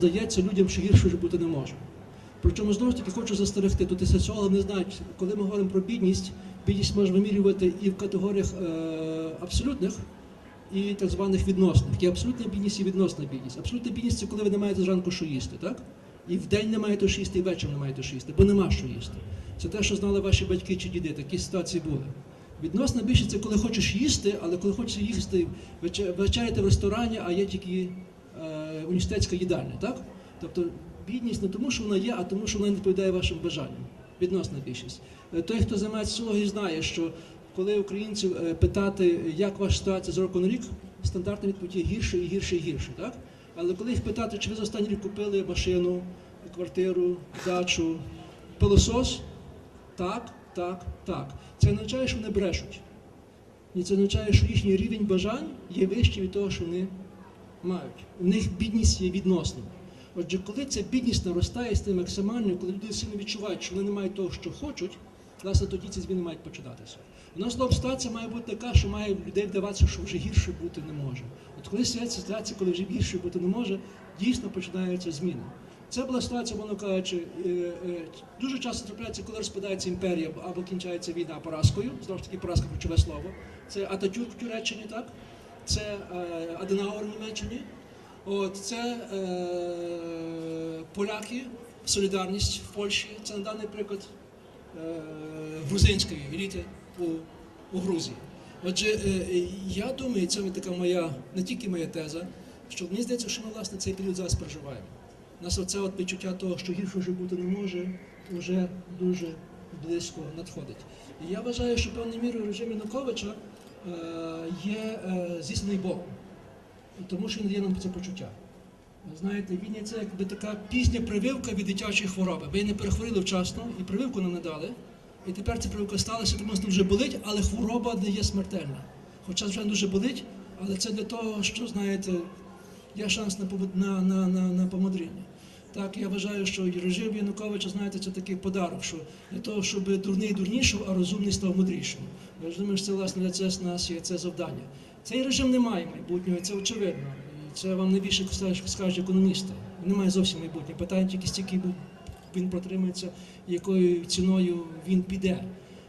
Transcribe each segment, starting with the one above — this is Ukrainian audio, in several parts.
здається людям, що гірше вже бути не може. Причому знову ж таки хочу застерегти, тут і соціологи не знають, коли ми говоримо про бідність, бідність можна вимірювати і в категоріях е, абсолютних, і так званих відносних. Є абсолютна бідність і відносна бідність. Абсолютна бідність це коли ви не маєте зранку що їсти, так? І в день не маєте що їсти, і ввечері не маєте що їсти, бо нема що їсти. Це те, що знали ваші батьки чи діди, такі ситуації були. Відносна більшість це коли хочеш їсти, але коли хочеш їсти, вечеряти в ресторані, а є тільки університетська їдальня, так? Тобто бідність не тому, що вона є, а тому, що вона не відповідає вашим бажанням. Відносна більшість. Е, Той, хто займається соціологією, знає, що коли українців е, питати, як ваша ситуація з року на рік, стандартна відповідь є гірше і гірше і гірше, так? Але коли їх питати, чи ви за останній рік купили машину, квартиру, дачу, пилосос, так, так, так. Це не означає, що вони брешуть. І це означає, що їхній рівень бажань є вищий від того, що вони мають. У них бідність є відносна. Отже, коли ця бідність наростає з тим максимально, коли люди сильно відчувають, що вони не мають того, що хочуть, власне, тоді ці зміни мають починатися. У нас знову ситуація має бути така, що має людей вдаватися, що вже гірше бути не може. От коли ситуація, коли вже гірше бути не може, дійсно починаються зміни. Це була ситуація, мовно кажучи, е, е, дуже часто трапляється, коли розпадається імперія або кінчається війна поразкою. Знову ж таки, поразка ключове слово. Це Ататюрк в Туреччині, так? Це е, Аденауер в Німеччині. От це е, поляки, солідарність в Польщі. Це на даний приклад е, грузинської еліти у, у Грузії. Отже, я думаю, це така моя, не тільки моя теза, що мені здається, що ми власне цей період зараз переживаємо. У нас оце от відчуття того, що гірше вже бути не може, вже дуже близько надходить. І я вважаю, що певною мірою режим Януковича є е, здійснений Богом, тому що він дає нам це почуття. Знаєте, він це якби така пізня прививка від дитячої хвороби. Ви не перехворіли вчасно і прививку нам не дали. І тепер ця прививка сталася, тому що дуже болить, але хвороба не є смертельна. Хоча, звичайно, дуже болить, але це для того, що, знаєте, є шанс на, на, на, на, на помудріння. Так, я вважаю, що режим Януковича, знаєте, це такий подарок, що для того, щоб дурний дурнішав, а розумний став мудрішим. Я думаю, що це власне для це нас є це завдання. Цей режим не має майбутнього, це очевидно. Це вам не більше скажуть- економісти. Він не зовсім майбутнього. Питання тільки стільки він протримається, якою ціною він піде.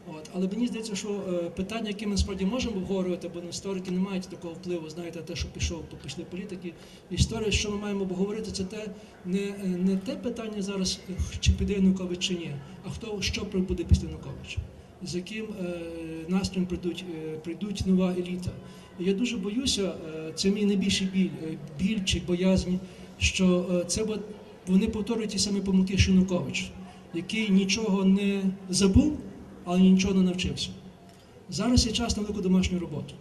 От. Але мені здається, що е, питання, які ми насправді можемо обговорювати, бо історики не мають такого впливу, знаєте, те, що пішов, то пішли політики. Історія, що ми маємо обговорити, це те не, е, не те питання зараз, чи піде Янукович чи ні, а хто що буде після Януковича, з яким е, настроєм прийдуть, е, прийдуть нова еліта. Я дуже боюся, е, це мій найбільший біль, е, біль чи боязнь, що е, це вони повторюють ті самі помилки, що Янукович, який нічого не забув, але нічого не навчився. Зараз є час на велику домашню роботу.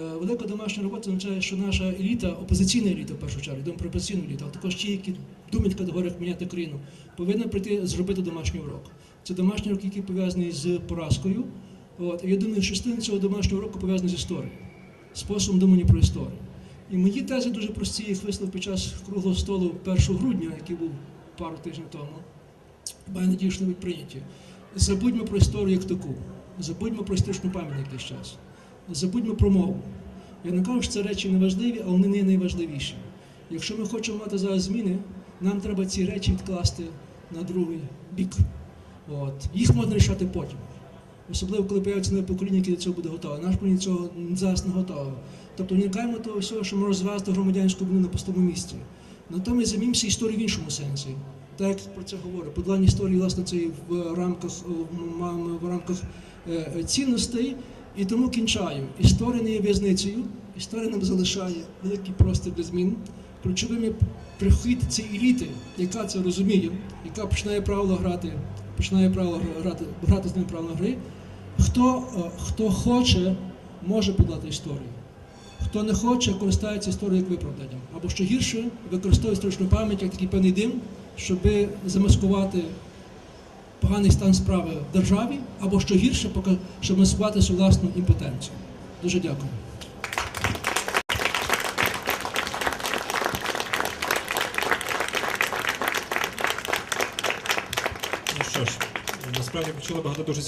Е, Велика домашня робота означає, що наша еліта, опозиційна еліта в першу чергу, йдемо про опозиційну еліту, а також ті, які думають категоріях міняти країну, повинна прийти зробити домашній урок. Це домашній урок, який пов'язаний з поразкою. От, я думаю, частина цього домашнього уроку пов'язана з історією, способом думання про історію. І мої тези дуже прості, їх вислов під час круглого столу 1 грудня, який був пару тижнів тому. Маю надію, що не будуть прийняті. Забудьмо про історію як таку. Забудьмо про історичну пам'ять якийсь час. Забудьмо про мову. Я не кажу, що це речі не важливі, а вони не найважливіші. Якщо ми хочемо мати зараз зміни, нам треба ці речі відкласти на другий бік. От. Їх можна рішати потім. Особливо, коли появиться нове покоління, яке до цього буде готове. Наш покоління цього зараз не готове. Тобто уникаємо того всього, що може розвивати громадянську війну на пустому місці. Натомість займімося історією в іншому сенсі. Так як про це говорю. Подолання історії, власне, це в рамках, в рамках е, цінностей. І тому кінчаю. Історія не є в'язницею, історія нам залишає великий простір для змін. Ключовим прихід цієї еліти, яка це розуміє, яка починає правила грати, починає правила грати, грати з ними правила гри. Хто, е, хто хоче, може подати історію. Хто не хоче, користається історією як виправданням. Або що гірше, використовує історичну пам'ять як такий певний дим, щоб замаскувати поганий стан справи в державі, або що гірше, щоб маскувати свою власну імпотенцію. Дуже дякую. Ну що ж, насправді почули багато дуже